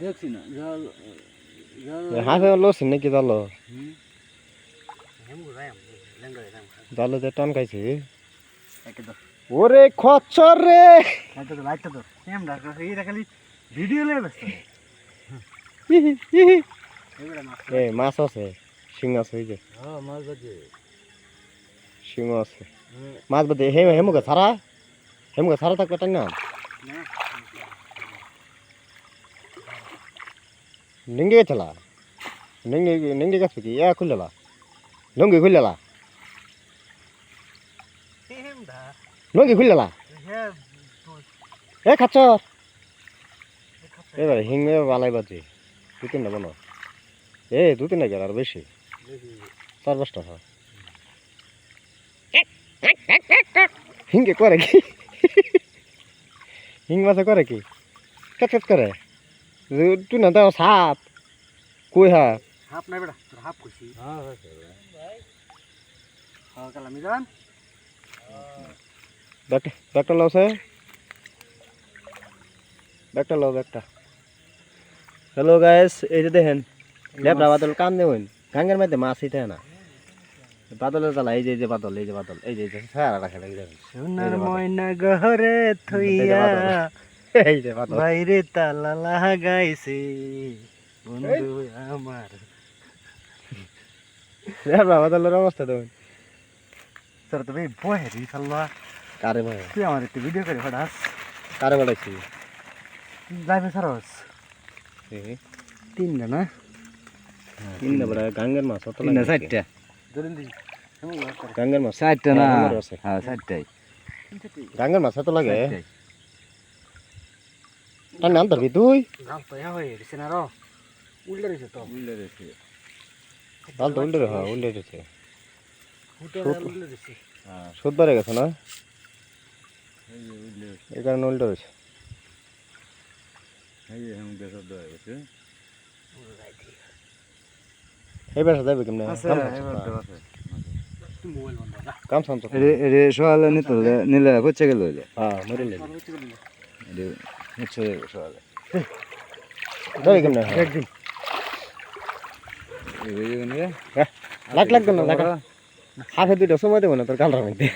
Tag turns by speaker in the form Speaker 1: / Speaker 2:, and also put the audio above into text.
Speaker 1: দেখছি না জল জল
Speaker 2: হাফে লসিন নাকি জাল
Speaker 1: হুম হেমগো রাম লেঙ্গা রাম
Speaker 2: জালে যে টান খাইছে
Speaker 1: একে তো
Speaker 2: ওরে খচ্চর রে
Speaker 1: এটা তো লাইটটা তো সেম ডাক এইটা খালি ভিডিও লয়ে ব্যস্ত এবারে মাছ
Speaker 2: এ মাছ আছে শিং আছে ওই যে
Speaker 1: হ্যাঁ মাছ বাজে
Speaker 2: শিং আছে মাছ বাদে হে হেমুকে ছাড়া হেমুকে ছাড়া থাকবে টান না গেছে কি ইয়া খুললা লুঙ্গি খুললা
Speaker 1: সেম দা
Speaker 2: লুঙ্গি খুললা
Speaker 1: হ্যাঁ
Speaker 2: এ খাচ্চর এবার হিঙ্গে বালাই বাজে দু তিনটা বানো এ দু তিনটা গেল আর বেশি চার পাঁচটা হয় হিঙ্গে করে কি হিং মাছে করে কি কেট করে তুই না তো সাপ। কই হা?
Speaker 1: হাফ নাই বেটা তোর হাফ খুশি হ্যাঁ হ্যাঁ কালা মিজান।
Speaker 2: ব্যাগটা ব্যাগটা লাও সে। ব্যাগটা লাও ব্যাগটা। হ্যালো গাইস এই যে দেখেন লেবরা বাদল কান দেবেন গাঙ্গের মধ্যে মাছ হিতে না। বাদলের জ্বালা এই যে এই যে বাদল এই যে বাদল এই যে এই যে সারা রাখা লাগে দেখেন
Speaker 1: সোনার। ময়না গহরে থইয়া
Speaker 2: এই
Speaker 1: বাইরে তালা লাগাইছে। বন্ধু আমার।
Speaker 2: অবস্থা
Speaker 1: তোর তো ভাই বহে রি সাল্লা
Speaker 2: কারে ভাই
Speaker 1: তুই আমার একটু ভিডিও করে ফাটাস
Speaker 2: কারে বাড়াইছি
Speaker 1: লাইভে সারস। না?
Speaker 2: বড় গাঙ্গের মাছ অত
Speaker 3: তিনটা চারটা।
Speaker 1: ধরেন দিই
Speaker 2: গাঙ্গের মাছ?
Speaker 3: চারটা না?
Speaker 2: হ্যাঁ।
Speaker 3: হ্যাঁ চারটাই।
Speaker 2: গাঙ্গের মাছ লাগে। টান নাম ধরবি তুই।
Speaker 1: গাল তো হয়ে গেছে না রো। উল্টে রয়েছে তো।
Speaker 2: হ্যাঁ উল্টে রয়েছে
Speaker 3: হ্যাঁ,
Speaker 2: সুদ বেড়ে গেছে না?
Speaker 3: এই
Speaker 2: কারণে উল্টে রয়েছে
Speaker 3: এই হয়ে
Speaker 2: বেসা যাবে কেমনে? কাম
Speaker 3: এরে সকালে নিতে নিলে হচ্ছে গেল হইলে।
Speaker 2: হ্যাঁ মরে লে
Speaker 1: হচ্ছে
Speaker 3: সকালে
Speaker 2: যাবে কেমন হ্যাঁ।
Speaker 1: একদিন।
Speaker 3: এই যে নিয়ে
Speaker 2: লাখ লাখ দেন না লাখ হাফে দুইটা সময় দেবো না তোর কালরার মধ্যে।